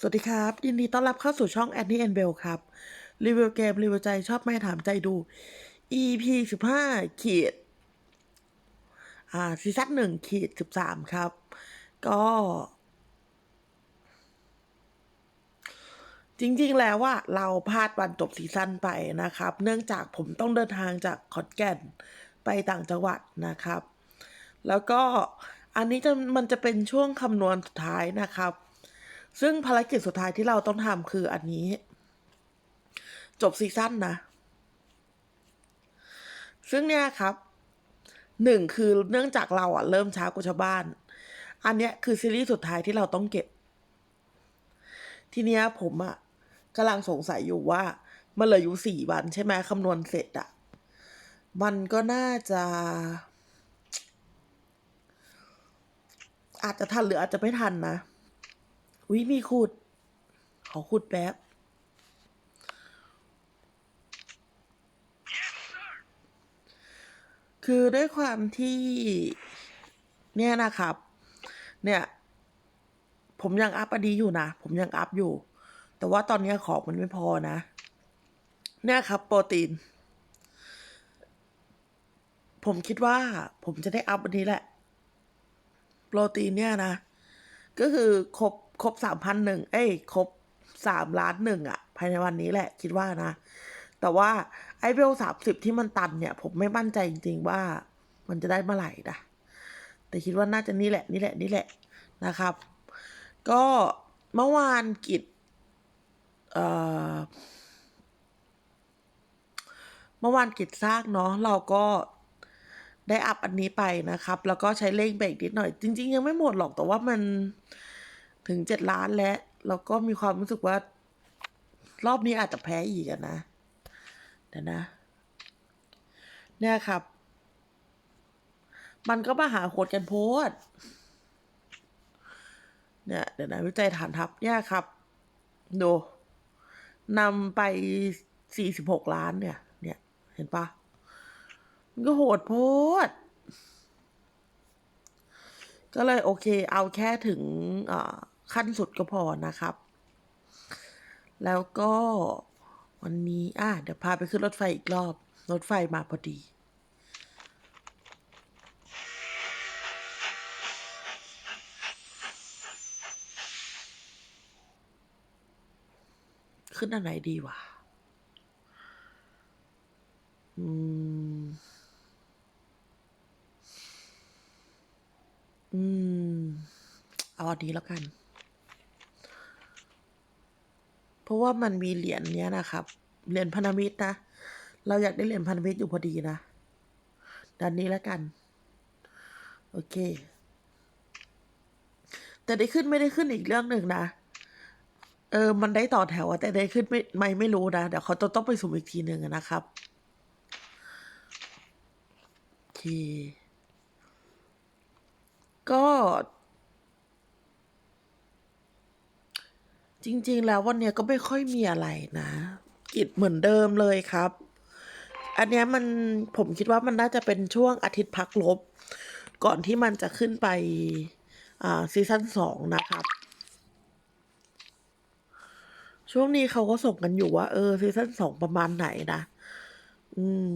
สวัสดีครับ ยินดีต้อนรับเข้าสู่ช่อง Annie and Bell ครับ รีวิวเกม รีวิวใจชอบไม่ถามใจดู EP 15ขีดอ่าซีซั่นหนึ่งขีด13ครับ ก็ จริงๆแล้วว่าเราพลาดวันจบซีซั่นไปนะครับ เนื่องจากผมต้องเดินทางจากขอนแก่นไปต่างจังหวัดนะครับ แล้วก็อันนี้จะมันจะเป็นช่วงคำนวณสุดท้ายนะครับ ซึ่งภารกิจสุดท้ายที่เราต้องทำคืออันนี้ จบซีซั่นนะ ซึ่งเนี่ยครับหนึ่งคือเนื่องจากเราอะเริ่มช้ากว่าชาวบ้าน อันเนี้ยคือซีรีส์สุดท้ายที่เราต้องเก็บ ทีเนี้ยผมอะกำลังสงสัยอยู่ว่ามันเหลืออยู่สี่วันใช่ไหมคำนวณเสร็จอะมันก็น่าจะ อาจจะทันหรืออาจจะไม่ทันนะ วิมีขุดขอขุดแป๊บ คือด้วยความที่ เนี่ยนะครับ เนี่ย ผมยังอัพอันนี้อยู่นะ ผมยังอัพอยู่ แต่ว่าตอนนี้ของมันไม่พอนะ เนี่ยครับ โปรตีน ผมคิดว่าผมจะได้อัพอันนี้แหละ โปรตีนเนี่ยนะ ก็คือครบ ครบสามพันหนึ่งเอ้ยครบสามล้านหนึ่งอะภายในวันนี้แหละ คิดว่านะ แต่ว่าไอเวลสามสิบที่มันตันเนี่ย ผมไม่มั่นใจจริง ๆ ว่ามันจะได้เมื่อไหร่นะแต่คิดว่าน่าจะนี่แหละนี่แหละนี่แหละนะครับ ก็เมื่อวานกิจเอ่อเมื่อวานกิจสร้างเนาะเราก็ได้อัพอันนี้ไปนะครับ แล้วก็ใช้เร่งเบรกนิดหน่อย จริง ๆ ยังไม่หมดหรอกแต่ว่ามัน ถึงเจ็ดล้านแล้วแล้วก็มีความรู้สึกว่า รอบนี้อาจจะแพ้อีกนะเดี๋ยวนะ เนี่ยครับ มันก็มาหาโคดกันโพดเนี่ยเดี๋ยวนะวิจัยฐานทัพเนี่ยครับ ดูนำไปสี่สิบหกล้านเนี่ย เนี่ย เห็นปะมันก็โหดโพด ก็เลยโอเค เอาแค่ถึงอ่า ขั้นสุดก็พอนะครับ แล้วก็วันนี้อะเดี๋ยวพาไปขึ้นรถไฟอีกรอบ รถไฟมาพอดี ขึ้นอันไหนดีวะอืม อืม เอาอันนี้แล้วกัน เพราะว่ามันมีเหรียญเนี้ยนะครับ เหรียญพันธมิตรนะ เราอยากได้เหรียญพันธมิตรอยู่พอดีนะดันนี้แล้วกัน โอเค แต่ได้ขึ้นไม่ได้ขึ้นอีกเรื่องหนึ่งนะ เออ มันได้ต่อแถวอะแต่ได้ขึ้นไม่ไม่ไม่รู้นะ เดี๋ยวเขาต้องต้องไปสุ่มอีกทีหนึ่งนะครับ โอเค ก็ จริง ๆ แล้ววันนี้ก็ไม่ค่อยมีอะไรนะ กิจเหมือนเดิมเลยครับ อันนี้มันผมคิดว่ามันน่าจะเป็นช่วงอาทิตย์พักลบ ก่อนที่มันจะขึ้นไปอ่าซีซั่นสองนะครับ ช่วงนี้เขาก็ส่งกันอยู่ว่า เออซีซั่นสองประมาณไหนนะ อืม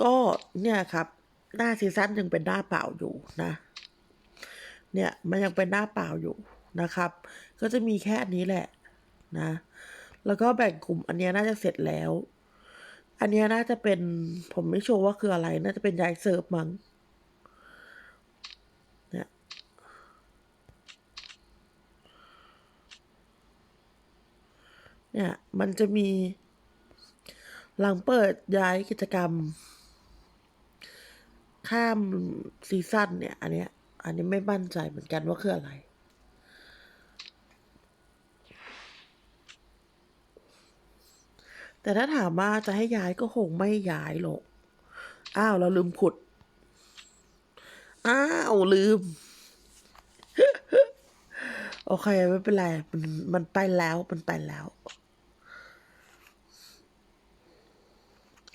ก็เนี่ยครับ หน้าซีซั่นยังเป็นหน้าเปล่าอยู่นะ เนี่ยมันยังเป็นหน้าเปล่าอยู่นะครับ ก็จะมีแค่นี้แหละนะ แล้วก็แบ่งกลุ่มอันนี้น่าจะเสร็จแล้ว อันนี้น่าจะเป็นผมไม่ชัวร์ว่าคืออะไร น่าจะเป็นย้ายเซิร์ฟมั้งเนี่ยเนี่ย มันจะมีหลังเปิดย้ายกิจกรรม ข้ามซีซั่นเนี่ย อันเนี้ย อันนี้ไม่มั่นใจเหมือนกันว่าคืออะไรแต่ถ้าถามว่าจะให้ย้ายก็คงไม่ย้ายหรอก อ้าว เราลืมขุด อ้าว ลืม โอเค ไม่เป็นไร มันมันไปแล้ว มันไปแล้ว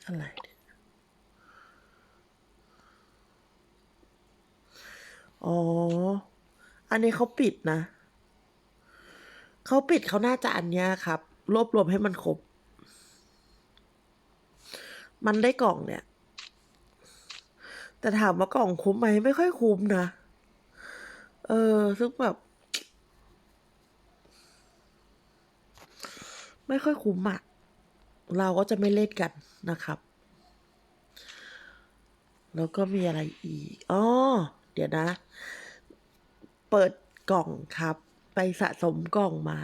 อะไรเนี่ย อ๋อ อันนี้เขาปิดนะ เขาปิดเขาน่าจะอันเนี้ยครับ รวบรวมให้มันครบ มันได้กล่องเนี่ย แต่ถามว่ากล่องคุ้มไหมไม่ค่อยคุ้มนะ เออ ซึ่งแบบ ไม่ค่อยคุ้มอะเราก็จะไม่เล่นกันนะครับ แล้วก็มีอะไรอีก อ๋อ เดี๋ยวนะ เปิดกล่องครับ ไปสะสมกล่องมา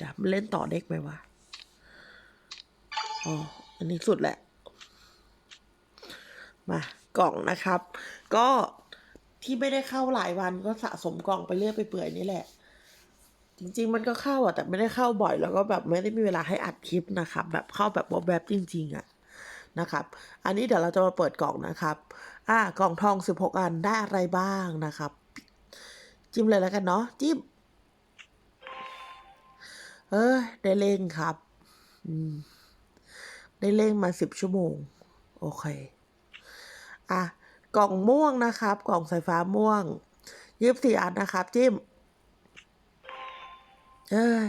จะเล่นต่อเด็กไหมวะ อ๋อ อันนี้สุดแหละ มากล่องนะครับ ก็ที่ไม่ได้เข้าหลายวันก็สะสมกล่องไปเรื่อยไปเปื่อยนี่แหละ จริง ๆ มันก็เข้าอะแต่ไม่ได้เข้าบ่อยแล้วก็แบบไม่ได้มีเวลาให้อัดคลิปนะครับ แบบเข้าแบบวแบบจริง ๆ อะ นะครับ อันนี้เดี๋ยวเราจะมาเปิดกล่องนะครับ อ่ากล่องทองสิบหกอันได้อะไรบ้างนะครับ จิ้มเลยแล้วกันเนาะจิ้ม เออได้เล่งครับได้เล่งมาสิบชั่วโมง โอเค อะกล่องม่วงนะครับ กล่องสายฟ้าม่วงยีิบสี่อันนะครับ จิ้ม เอ้ย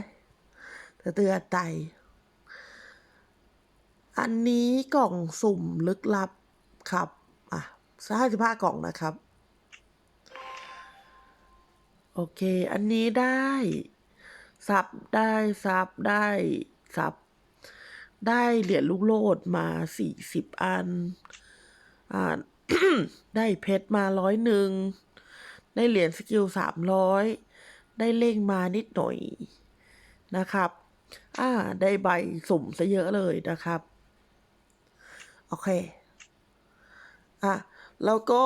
เตือนใจ อันนี้กล่องสุ่มลึกลับครับ อะห้าสิบห้ากล่องนะครับ โอเค อันนี้ได้ซับได้ซับได้ซับ ได้เหรียญลูกโลดมาสี่สิบอัน อ่า ได้เพชรมาร้อยหนึ่ง ได้เหรียญสกิลสามร้อย ได้เล่งมานิดหน่อยนะครับ อ่า ได้ใบสุ่มซะเยอะเลยนะครับ โอเค อะ แล้วก็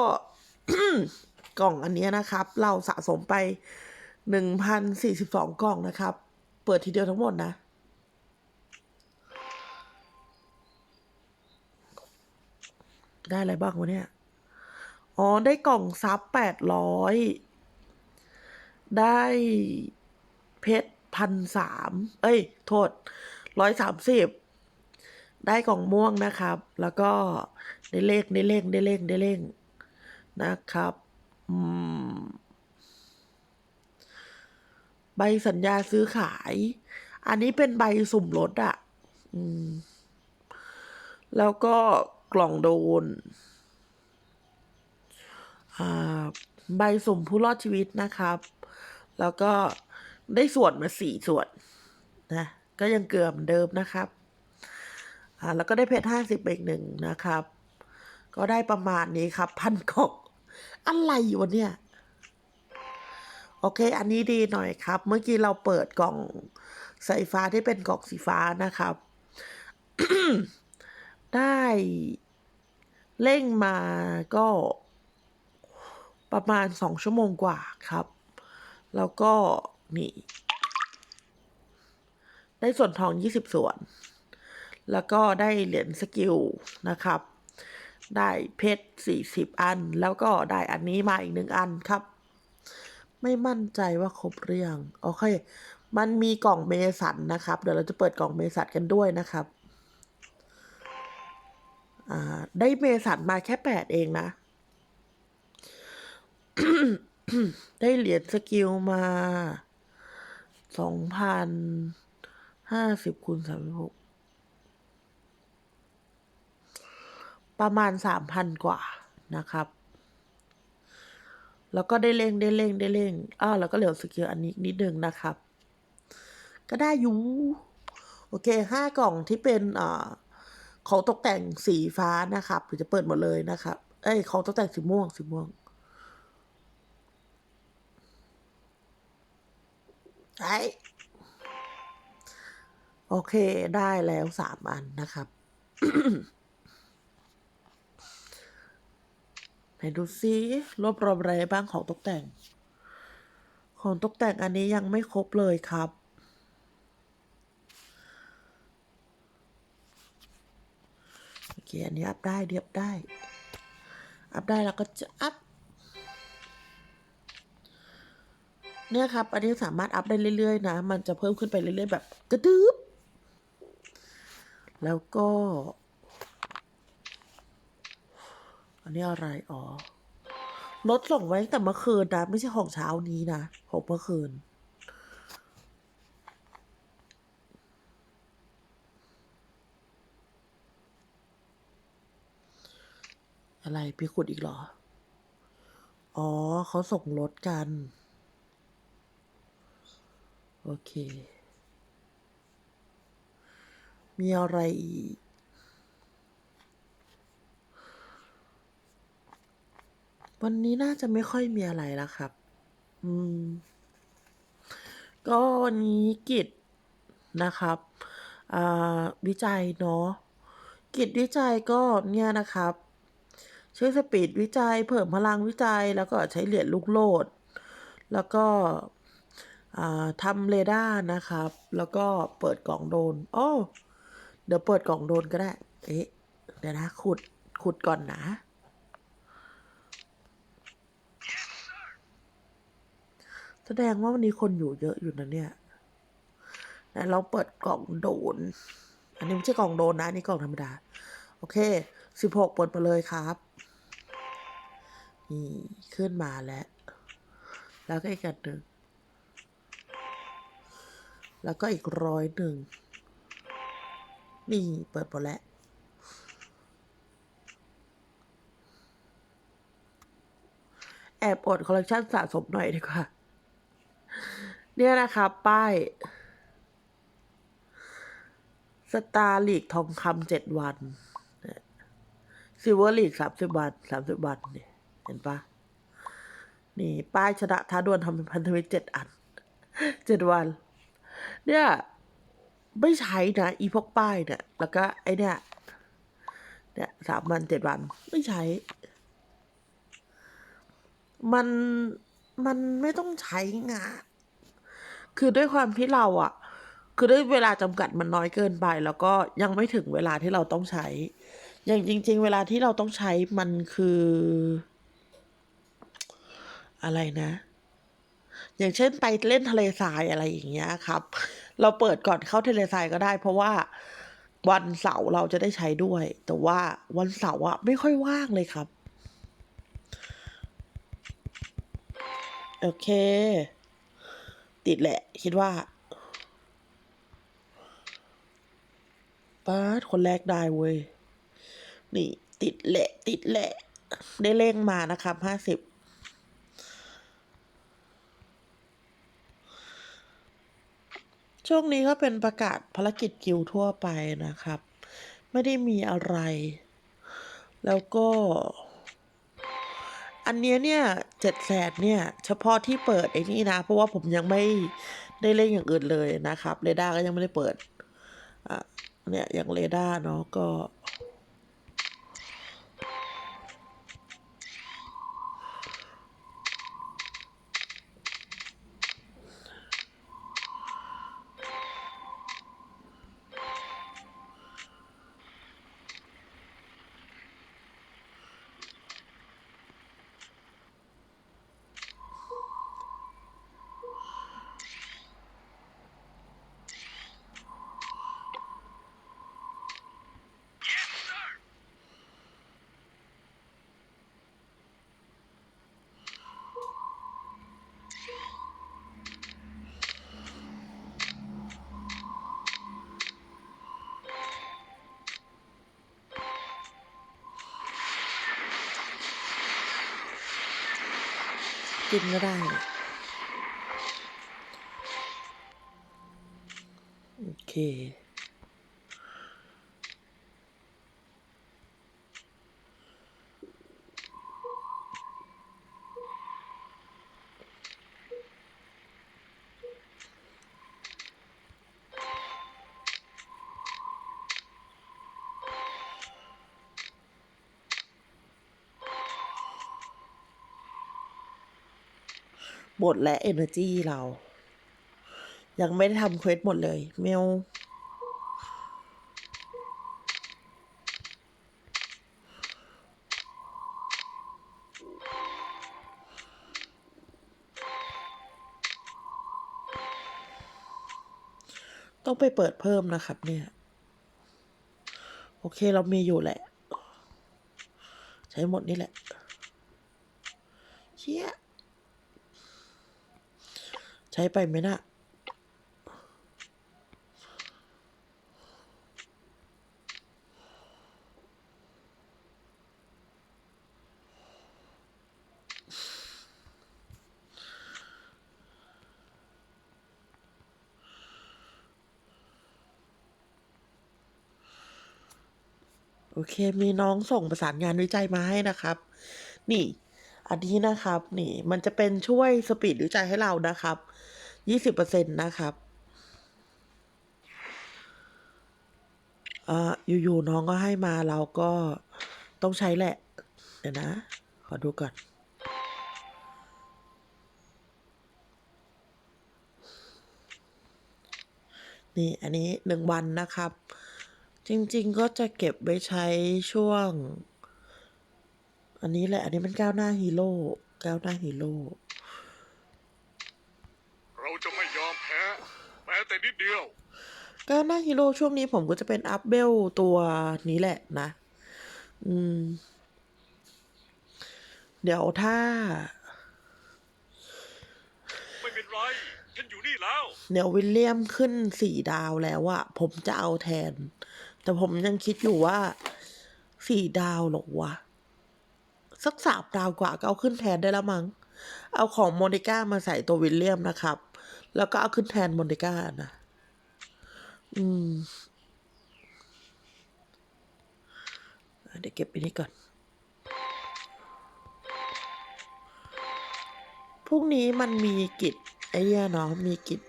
กล่องอันเนี้ยนะครับ เราสะสมไปหนึ่งพันสี่สิบสองกล่องนะครับ เปิดทีเดียวทั้งหมดนะ ได้อะไรบ้างวะเนี่ย อ๋อ ได้กล่องซับแปดร้อย ได้เพชรพันสาม เอ้ย โทษร้อยสามสิบ ได้กล่องม่วงนะครับ แล้วก็ได้เลขได้เลขได้เลขได้เลขนะครับอืมใบสัญญาซื้อขาย อันนี้เป็นใบสุ่มรถอะอืมแล้วก็กล่องโดนอ่าใบสุ่มผู้รอดชีวิตนะครับ แล้วก็ได้ส่วนมาสี่ส่วนนะ ก็ยังเกือบเหมือนเดิมนะครับ อ่าแล้วก็ได้เพชรห้าสิบอีกหนึ่งนะครับ ก็ได้ประมาณนี้ครับ พันกล่องอะไรวะเนี่ย โอเค อันนี้ดีหน่อยครับ เมื่อกี้เราเปิดกล่องสายฟ้าที่เป็นกล่องสีฟ้านะครับ ได้เร่งมาก็ประมาณสองชั่วโมงกว่าครับ แล้วก็นี่ ได้ส่วนทองยี่สิบส่วน แล้วก็ได้เหรียญสกิลนะครับ ได้เพชรสี่สิบอัน แล้วก็ได้อันนี้มาอีกหนึ่งอันครับ ไม่มั่นใจว่าครบหรือยังโอเค มันมีกล่องเมสันนะครับ เดี๋ยวเราจะเปิดกล่องเมสันกันด้วยนะครับอ่าได้เมสันมาแค่แปดเองนะ ได้เหรียญสกิลมาสองพันห้าสิบคูณสามสิบหก ประมาณสามพันกว่านะครับ แล้วก็ได้เร่งได้เร่งได้เร่งอ้าวแล้วก็เหลือสกิลอันนี้นิดนึงนะครับ ก็ได้อยู่ โอเคห้ากล่องที่เป็นอ่าของตกแต่งสีฟ้านะครับหรือจะเปิดหมดเลยนะครับ เอ้ยของตกแต่งสีม่วงสีม่วงใช่โอเคได้แล้วสามอันนะครับ ไหนดูซิรวบรวมอะไรบ้างของตกแต่ง ของตกแต่งอันนี้ยังไม่ครบเลยครับ โอเค อันนี้อัพได้เรียบได้ อัพได้แล้วก็จะอัพเนี่ยครับ อันนี้สามารถอัพได้เรื่อยๆนะ มันจะเพิ่มขึ้นไปเรื่อยๆแบบกระดึบแล้วก็ อันนี้อะไรอ๋อรถส่งไว้แต่เมื่อคืนนะ ไม่ใช่ของเช้านี้นะของเมื่อคืน อะไรพี่ขุดอีกเหรอ อ๋อเขาส่งรถกัน โอเค มีอะไรอีก วันนี้น่าจะไม่ค่อยมีอะไรแล้วครับ อืม ก็วันนี้กิจนะครับอ่าวิจัยเนาะ กิจวิจัยก็เนี่ยนะครับ ใช้สปีดวิจัย เพิ่มพลังวิจัย แล้วก็ใช้เหรียญลูกโลด แล้วก็อ่าทำเรดาร์นะครับ แล้วก็เปิดกล่องโดน โอ้ เดี๋ยวเปิดกล่องโดนก็ได้ เอ๊ะ เดี๋ยวนะ ขุด ขุดก่อนนะ แสดงว่าวันนี้คนอยู่เยอะอยู่นะเนี่ยไหนเราเปิดกล่องโดน อันนี้ไม่ใช่กล่องโดนนะอันนี่กล่องธรรมดา โอเคสิบหกเปิดมาเลยครับนี่ขึ้นมาแล้ว แล้วก็อีกอันหนึ่ง แล้วก็อีกร้อยหนึ่ง นี่เปิดหมดแล้ว แอบอดคอลเลกชันสะสมหน่อยดีกว่า เนี่ยนะครับป้ายสตาร์ลีกทองคำเจ็ดวันซิลเวอร์ลีกสามสิบวันสามสิบวันเนี่ยเห็นปะนี่ ป้ายชนะท้าดวลทำเป็นพันธมิตรเจ็ดอันเจ็ดวัน เนี่ย ไม่ใช้นะ อีพวกป้ายเนี่ย แล้วก็ไอเนี่ย เนี่ยสามวันเจ็ดวัน ไม่ใช้ มันมันไม่ต้องใช้งาน คือด้วยความที่เราอะคือด้วยเวลาจำกัดมันน้อยเกินไป แล้วก็ยังไม่ถึงเวลาที่เราต้องใช้ อย่างจริง ๆ เวลาที่เราต้องใช้มันคือ อะไรนะ อย่างเช่นไปเล่นทะเลทรายอะไรอย่างเงี้ยครับ เราเปิดก่อนเข้าทะเลทรายก็ได้ เพราะว่าวันเสาร์เราจะได้ใช้ด้วย แต่ว่าวันเสาร์อะไม่ค่อยว่างเลยครับ โอเค ติดแหละ คิดว่าป้าดคนแรกได้เว้ย นี่ ติดแหละ ติดแหละ ได้เลขมานะครับห้าสิบช่วงนี้ก็เป็นประกาศภารกิจกิลด์ทั่วไปนะครับ ไม่ได้มีอะไร แล้วก็ อันเนี้ยเนี่ยเจ็ดแสนเนี่ย เฉพาะที่เปิดไอ้นี่นะ เพราะว่าผมยังไม่ได้เล่นอย่างอื่นเลยนะครับ เรดาร์ก็ยังไม่ได้เปิดอะเนี่ยอย่างเรดาร์เนาะก็ กินก็ได้ โอเค หมดและ energy เรา ยังไม่ได้ทำเควสหมดเลยเมลต้องไปเปิดเพิ่มนะครับเนี่ย โอเคเรามีอยู่แหละ ใช้หมดนี่แหละ ชี่ย ใช้ไปไหมนะ่ะโอเค มีน้องส่งประสานงานวิจัยมาให้นะครับ นี่ อันนี้นะครับ นี่มันจะเป็นช่วยสปีดวิจัยให้เรานะครับยี่สิบเปอร์เซ็นต์นะครับอ่าอยู่ๆน้องก็ให้มาเราก็ต้องใช้แหละ เดี๋ยวนะ ขอดูก่อนนี่อันนี้หนึ่งวันนะครับ จริงๆก็จะเก็บไว้ใช้ช่วง อันนี้แหละ อันนี้มันก้าวหน้าฮีโร่ ก้าวหน้าฮีโร่ เราจะไม่ยอมแพ้แม้แต่นิดเดียว ก้าวหน้าฮีโร่ช่วงนี้ผมก็จะเป็นอัพเบลตัวนี้แหละนะ อืม เดี๋ยวถ้า ไม่เป็นไร ฉันอยู่นี่แล้ว เดี๋ยววิลเลียมขึ้นสี่ดาวแล้วอะผมจะเอาแทน แต่ผมยังคิดอยู่ว่าสี่ดาวหรอวะ สักสามดาวกว่าก็เอาขึ้นแทนได้แล้วมั้ง เอาของโมนิก้ามาใส่ตัววิลเลียมนะครับ แล้วก็เอาขึ้นแทนโมนิก้านะ อืม เดี๋ยวเก็บไปนี่ก่อน พรุ่งนี้มันมีกิจไอ้เนี่ยเนาะ มีกิจ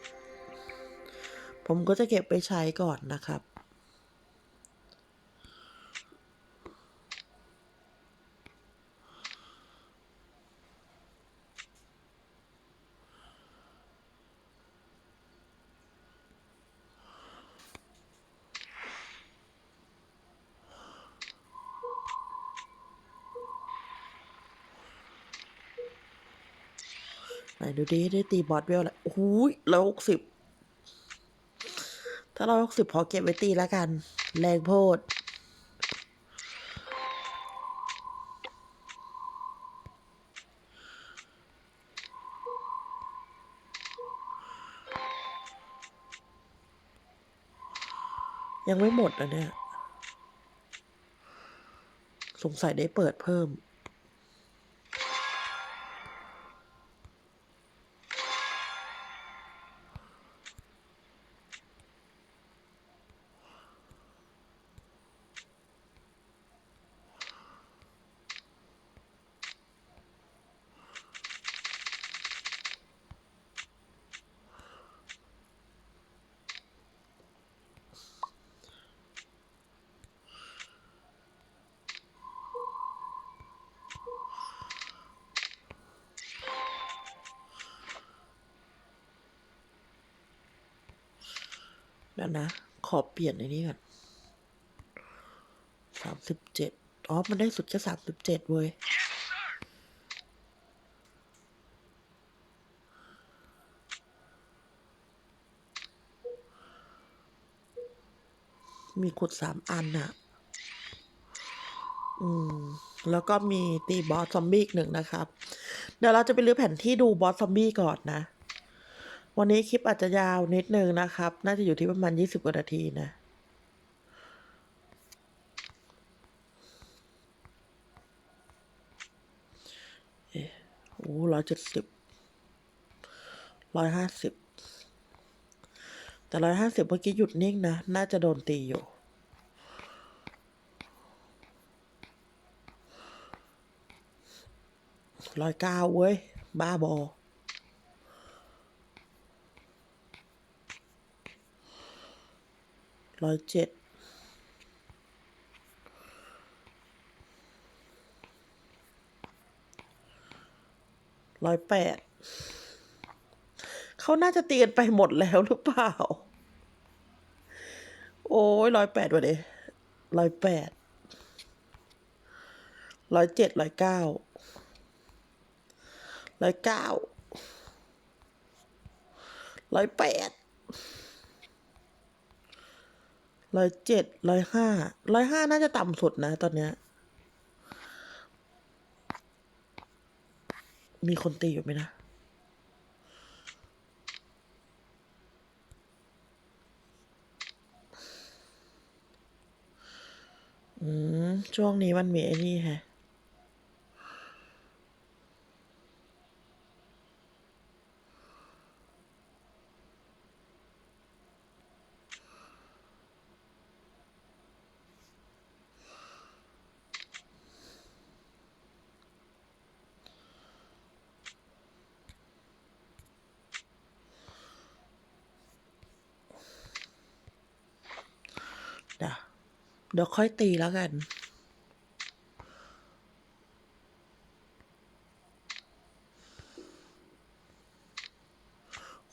ผมก็จะเก็บไปใช้ก่อนนะครับ ดูดิได้ตีบอสเวลแล้วโอ้โหร้อยหกสิบถ้าร้อยหกสิบพอเก็บไว้ตีแล้วกัน แรงโพดยังไม่หมดนะเนี่ย สงสัยได้เปิดเพิ่ม เดี๋ยวนะ ขอเปลี่ยนในนี้ก่อนสามสิบเจ็ดอ๋อ มันได้สุดแค่สามสิบเจ็ดเว้ยมีขุดสามอันน่ะอืม แล้วก็มีตีบอสซอมบี้อีกหนึ่งนะครับ เดี๋ยวเราจะไปรื้อแผนที่ดูบอสซอมบี้ก่อนนะ วันนี้คลิปอาจจะยาวนิดนึงนะครับ น่าจะอยู่ที่ประมาณยี่สิบกว่านาทีนะเอ๊ะโอ้ร้อยเจ็ดสิบ ร้อยห้าสิบ แต่ร้อยห้าสิบเมื่อกี้หยุดนิ่งนะ น่าจะโดนตีอยู่ร้อยเก้าเว้ย บ้าบอ ร้อยเจ็ดร้อยแปดเขาน่าจะเตียนไปหมดแล้วหรือเปล่า โอ้ยร้อยแปดวะเดร้อยแปดร้อยเจ็ดร้อยเก้าร้อยเก้าร้อยแปด ร้อยเจ็ดร้อยห้าร้อยห้าน่าจะต่ำสุดนะ ตอนเนี้ย มีคนตีอยู่ไหมนะอืมช่วงนี้มันมีไอ้นี่แฮะ เดี๋ยวค่อยตีแล้วกัน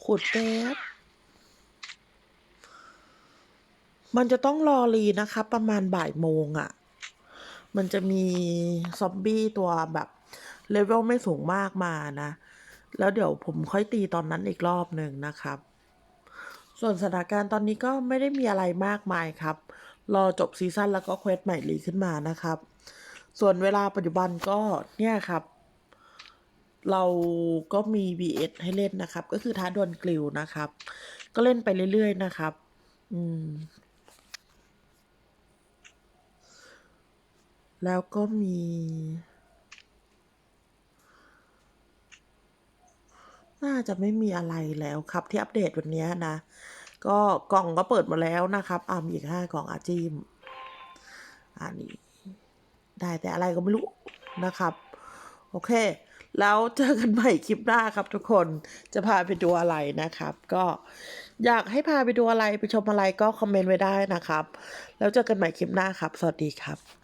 ขุดแป๊บมันจะต้องรอรีนะคะ ประมาณบ่ายโมงอะ่ะ มันจะมีซอมบี้ตัวแบบเลเวลไม่สูงมากมานะ แล้วเดี๋ยวผมค่อยตีตอนนั้นอีกรอบหนึ่งนะครับ ส่วนสถานการณ์ตอนนี้ก็ไม่ได้มีอะไรมากมายครับ รอจบซีซั่นแล้วก็เควสใหม่รีขึ้นมานะครับ ส่วนเวลาปัจจุบันก็เนี่ยครับ เราก็มี VS ให้เล่นนะครับ ก็คือท้าดวลกลิวนะครับ ก็เล่นไปเรื่อยๆนะครับ อืม แล้วก็มีน่าจะไม่มีอะไรแล้วครับที่อัปเดตวันนี้นะ ก็กล่องก็เปิดมาแล้วนะครับอ่ามีอีกห้ากล่องอาจิมอันนี้ ได้แต่อะไรก็ไม่รู้นะครับ โอเค แล้วเจอกันใหม่คลิปหน้าครับทุกคนจะพาไปดูอะไรนะครับ ก็อยากให้พาไปดูอะไรไปชมอะไรก็คอมเมนต์ไว้ได้นะครับ แล้วเจอกันใหม่คลิปหน้าครับ สวัสดีครับ